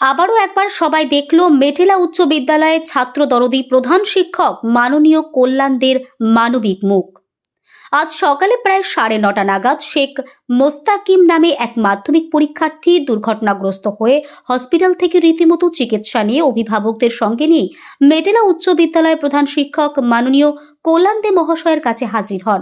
আবারও একবার সবাই দেখল মেটেলা উচ্চ বিদ্যালয়ের ছাত্র দরদি প্রধান শিক্ষক মাননীয় কল্যাণদের মানবিক মুখ। আজ সকালে প্রায় সাড়ে নটা নাগাদ শেখ মোস্তাকিম নামে এক মাধ্যমিক পরীক্ষার্থী দুর্ঘটনাগ্রস্ত হয়ে হসপিটাল থেকে রীতিমতো চিকিৎসা নিয়ে অভিভাবকদের সঙ্গে নিয়ে মেটেলা উচ্চ বিদ্যালয়ের প্রধান শিক্ষক মাননীয় কল্যাণদে মহাশয়ের কাছে হাজির হন।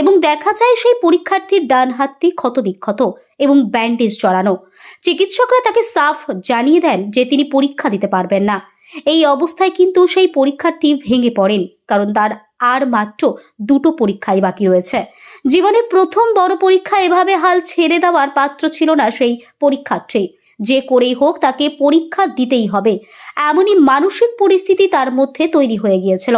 এবং দেখা যায় সেই পরীক্ষার্থীর ডান হাতটি ক্ষতবিক্ষত এবং ব্যান্ডেজ চড়ানো চিকিৎসকরা তাকে সাফ জানিয়ে দেন যে তিনি পরীক্ষা দিতে পারবেন না। এই অবস্থায় কিন্তু সেই পরীক্ষার্থী ভেঙে পড়েন, কারণ তার আর মাত্র দুটো পরীক্ষাই বাকি রয়েছে। জীবনের প্রথম বড় পরীক্ষা এভাবে হাল ছেড়ে দেওয়ার পাত্র ছিল না সেই পরীক্ষার্থী। যে করেই হোক তাকে পরীক্ষা দিতেই হবে। এমনই মানসিক পরিস্থিতি তার মধ্যে তৈরি হয়ে গিয়েছিল।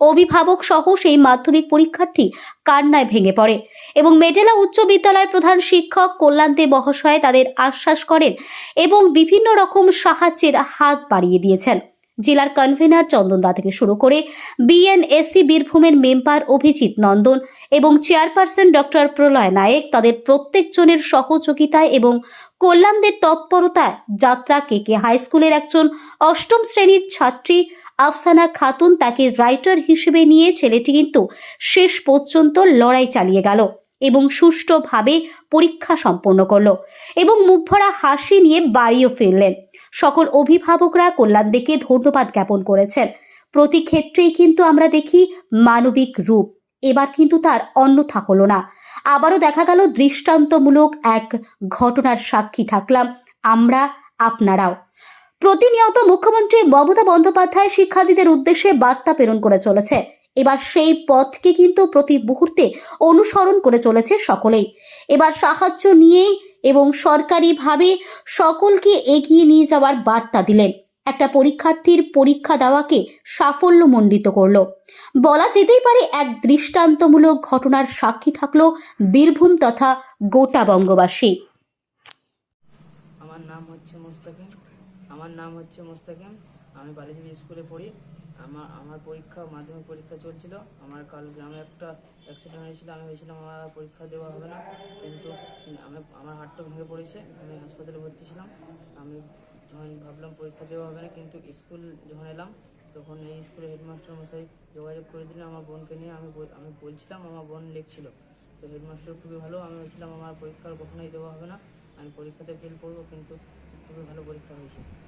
অভিভাবক সহ সেই মাধ্যমিক পরীক্ষার্থী কান্নায় ভেঙে পড়ে এবং মেটেলা উচ্চ বিদ্যালয়ের প্রধান শিক্ষক কল্যাণতে মহাশয় তাদের আশ্বাস করেন এবং বিভিন্ন রকম সাহায্যের হাত বাড়িয়ে দিয়েছেন। জেলার কনভেনার চন্দন দা থেকে শুরু করে বিএনএসসি বীরভূমের মেম্বার অভিজিৎ নন্দন এবং চেয়ারপারসন ডক্টর প্রলয় নায়েক তাদের প্রত্যেকজনের সহযোগিতায় এবং কল্যাণদের তৎপরতায় যাত্রা কেকে হাই স্কুলের একজন অষ্টম শ্রেণির ছাত্রী আফসানা খাতুন তাকে রাইটার হিসেবে নিয়ে ছেলেটি কিন্তু শেষ পর্যন্ত লড়াই চালিয়ে গেল এবং সুষ্ঠুভাবে পরীক্ষা সম্পন্ন করল এবং মুখভরা হাসি নিয়ে বাড়িও ফিরলেন। সকল অভিভাবকরা কল্যাণদেকে ধন্যবাদ জ্ঞাপন করেছেন। প্রতি ক্ষেত্রেই কিন্তু আমরা দেখি মানবিক রূপ। এবার কিন্তু তার অন্যথা হলো না। আবারও দেখা গেল দৃষ্টান্তমূলক এক ঘটনার সাক্ষী থাকলাম। আমরা আপনারাও। প্রতিনিয়ত মুখ্যমন্ত্রী মমতা বন্দ্যোপাধ্যায় শিক্ষার্থীদের উদ্দেশ্যে বার্তা প্রেরণ করে চলেছে। এবার সেই পথকে কিন্তু প্রতি মুহূর্তে অনুসরণ করে চলেছে সকলেই। এবার সাহায্য নিয়েই এবং সরকারিভাবে সকলকে এগিয়ে নিয়ে যাওয়ার বার্তা দিলেন। একটা পরীক্ষার্থীর পরীক্ষা দেওয়াকে সাফল্যমণ্ডিত করল। বলা যেতেই পারে, এক দৃষ্টান্তমূলক ঘটনার সাক্ষী থাকল বীরভূম তথা গোটা বঙ্গবাসী আমার নাম হচ্ছে মোস্তাকিম আমার নাম হচ্ছে মোস্তাকিম। আমি বালিজুড়ি স্কুলে পড়ি। আমার আমার পরীক্ষা, মাধ্যমিক পরীক্ষা চলছিল। আমার কাল গ্রামে একটা অ্যাক্সিডেন্ট হয়েছিল। আমি ভেবেছিলাম আমার পরীক্ষা দেওয়া হবে না। কিন্তু আমি, আমার হাতটা ভেঙে পড়েছে। আমি হাসপাতালে ভর্তি ছিলাম। আমি যখন ভাবলাম পরীক্ষা দেওয়া হবে না, কিন্তু স্কুল যখন এলাম, তখন এই স্কুলের হেডমাস্টার মশাই যোগাযোগ করে দিলেন আমার বোনকে নিয়ে। আমি আমি বলছিলাম, আমার বোন লিখছিল। তো হেডমাস্টার খুবই ভালো। আমি বলছিলাম আমার পরীক্ষার কখনোই দেওয়া হবে না। আমি পরীক্ষাতে ফেল করব, কিন্তু খুবই ভালো পরীক্ষা হয়েছে।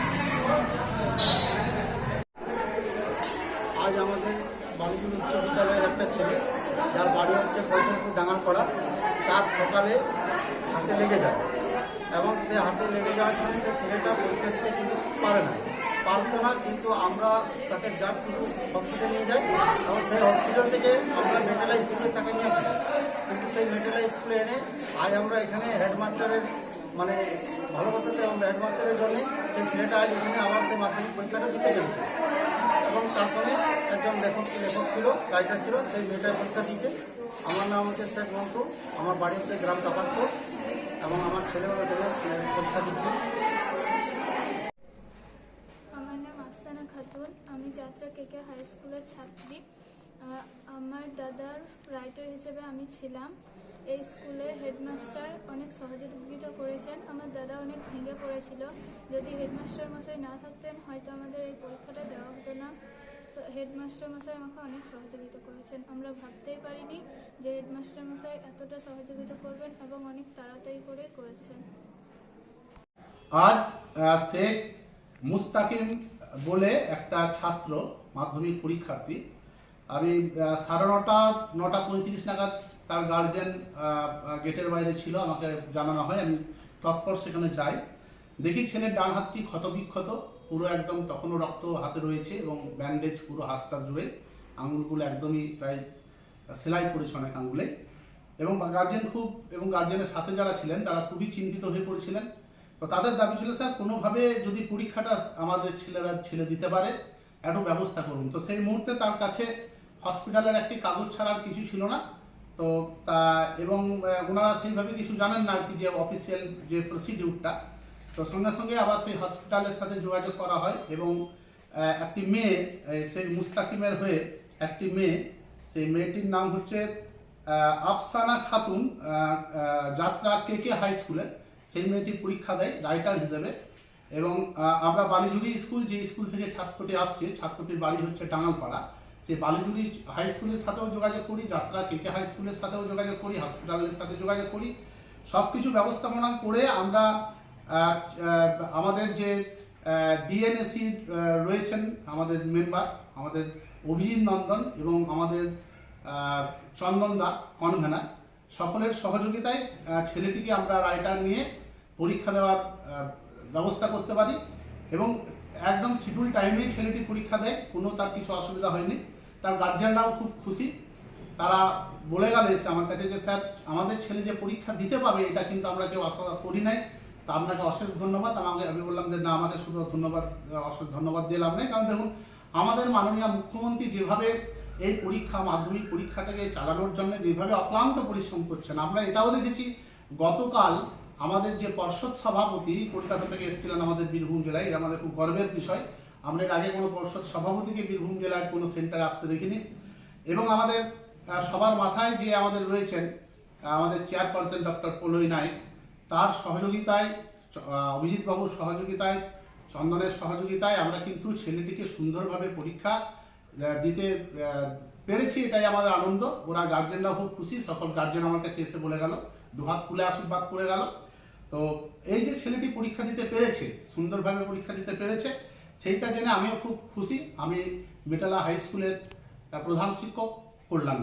আজ আমাদের বালিগুল উচ্চ বিদ্যালয়ের একটা ছেলে যার বাড়ি হচ্ছে ফৈজলপুর ডাঙ্গালপাড়া তার সকালে হাতে লেগে যায় এবং সে হাতে লেগে যাওয়ার জন্য সে ছেলেটা পরীক্ষা কিন্তু পারে না পারতো না কিন্তু আমরা তাকে যার কিন্তু হসপিটালে নিয়ে যাই এবং সেই হসপিটাল থেকে আমরা মেটেলা স্কুলে তাকে নিয়ে আসি কিন্তু সেই মেটেলা স্কুলে এনে আজ আমরা এখানে হেডমাস্টারের মানে ভালো ভালোবাসাতে এবং হেডমাস্টারের জন্য সেই ছেলেটা আজ এখানে আবার সেই মাধ্যমিক পরীক্ষাটা দিতে গেছে এবং তার সঙ্গে একজন লেখক লেখক ছিল রাইটার ছিল সেই মেয়েটা পরীক্ষা দিয়েছে। আমার নাম হচ্ছে শেখ মন্টু আমার বাড়ি হচ্ছে গ্রাম টাকাতপুর এবং আমার ছেলেও এখানে পরীক্ষা দিচ্ছে। আমার নাম আফসানা খাতুন। আমি যাত্রা কেকে হাই স্কুলের ছাত্রী। আমার দাদার রাইটার হিসেবে আমি ছিলাম। এই স্কুলে হেডমাস্টার অনেক সহযোগিতা করেছেন। আমার দাদা অনেক ভেঙে পড়েছিল। যদি হেডমাস্টার মশাই না থাকতেন, হয়তো আমাদের এই পরীক্ষাটা দেওয়া হতো না। হেডমাস্টার মশাই আমাকে অনেক সহযোগিতা করেছেন। আমরা ভাবতেই পারিনি যে হেডমাস্টার মশাই এতটা সহযোগিতা করবেন এবং অনেক তাড়াতাড়ি করে করেছেন। আজ শেখ মুস্তাকিম বলে একটা ছাত্র, মাধ্যমিক পরীক্ষার্থী। আমি সাড়ে নটা নটা পঁয়ত্রিশ নাগাদ তার গার্জেন গেটের বাইরে ছিল, আমাকে জানানো হয়। আমি তৎপর সেখানে যাই। দেখি ছেলের ডান হাতটি ক্ষতবিক্ষত। পুরো একদম তখনও রক্ত হাতে রয়েছে এবং ব্যান্ডেজ পুরো হাতটা জুড়ে। আঙুলগুলো একদমই প্রায় সেলাই পড়েছে অনেক আঙুলে এবং গার্জেন খুব, এবং গার্জেনের সাথে যারা ছিলেন, তারা খুবই চিন্তিত হয়ে পড়েছিলেন। তো তাদের দাবি ছিল, স্যার, কোনোভাবে যদি পরীক্ষাটা আমাদের ছেলেরা ছেলে দিতে পারে, একটু ব্যবস্থা করুন। তো সেই মুহূর্তে তার কাছে হসপিটালের একটি কাগজ ছাড়া আর কিছু ছিল না। তো তা, এবং ওনারা সেইভাবে কিছু জানেন না আর কি যে অফিসিয়াল যে প্রসিডিউরটা তো সঙ্গে সঙ্গে আবার সেই হসপিটালের সাথে যোগাযোগ করা হয় এবং একটি মেয়ে সেই মুস্তাকিমের হয়ে একটি মেয়ে, সেই মেয়েটির নাম হচ্ছে আফসানা খাতুন যাত্রা কে কে হাই স্কুলে। সেই মেয়েটি পরীক্ষা দেয় রাইটার হিসেবে এবং আমরা বালিজুড়ি স্কুল, যে স্কুল থেকে ছাত্রটি আসছে, ছাত্রটির বাড়ি হচ্ছে টাঙ্গালপাড়া সেই বালিজুড়ি হাই স্কুলের সাথেও যোগাযোগ করি, যাত্রা কে কে হাই স্কুলের সাথেও যোগাযোগ করি হসপিটালের সাথে যোগাযোগ করি। সব কিছু ব্যবস্থাপনা করে আমরা আমাদের যে ডিএনএসি রয়েছেন আমাদের মেম্বার আমাদের অভিজিৎ নন্দন এবং আমাদের চন্দন দা কনভেনার সকলের সহযোগিতায় ছেলেটিকে আমরা রাইটার নিয়ে পরীক্ষা দেওয়ার ব্যবস্থা করতে পারি এবং একদম শিডিউল টাইমেই ছেলেটি পরীক্ষা দেয়, কোনো তার কিছু অসুবিধা হয়নি। তার গার্জিয়ানরাও খুব খুশি। তারা বলে গেল এসে আমার কাছে যে, স্যার, আমাদের ছেলে যে পরীক্ষা দিতে পাবে এটা কিন্তু আমরা কেউ আশা করি নাই। তা আপনাকে অশেষ ধন্যবাদ। আমাকে আমি বললাম যে, না, আমাকে শুধু ধন্যবাদ, অশেষ ধন্যবাদ দিয়ে লাভ নেই। কারণ দেখুন, আমাদের মাননীয় মুখ্যমন্ত্রী যেভাবে এই পরীক্ষা, মাধ্যমিক পরীক্ষাটাকে চালানোর জন্য যেভাবে অক্লান্ত পরিশ্রম করছেন, আমরা এটাও দেখেছি। গতকাল আমাদের যে পর্ষদ সভাপতি কলকাতা থেকে এসেছিলেন আমাদের বীরভূম জেলায়, এটা আমাদের খুব গর্বের বিষয়। আমরা এর আগে কোনো পর্ষদ সভাপতিকে বীরভূম জেলার কোনো সেন্টারে আসতে দেখিনি। এবং আমাদের সবার মাথায় যে আমাদের রয়েছেন আমাদের চেয়ারপারসন ডক্টর পলই নাইক তার সহযোগিতায় অভিজিৎবাবুর সহযোগিতায়, চন্দনের সহযোগিতায় আমরা কিন্তু ছেলেটিকে সুন্দরভাবে পরীক্ষা দিতে পেরেছি, এটাই আমাদের আনন্দ। ওরা গার্জেনরা খুব খুশি, সকল গার্জেন আমার কাছে এসে বলে গেল, দুহাত তুলে আশীর্বাদ করে গেল। তো এই যে ছেলেটি পরীক্ষা দিতে পেরেছে, সুন্দরভাবে পরীক্ষা দিতে পেরেছে, সেইটা জেনে আমিও খুব খুশি। আমি মেটালা হাই স্কুলের প্রধান শিক্ষক কল্যাণ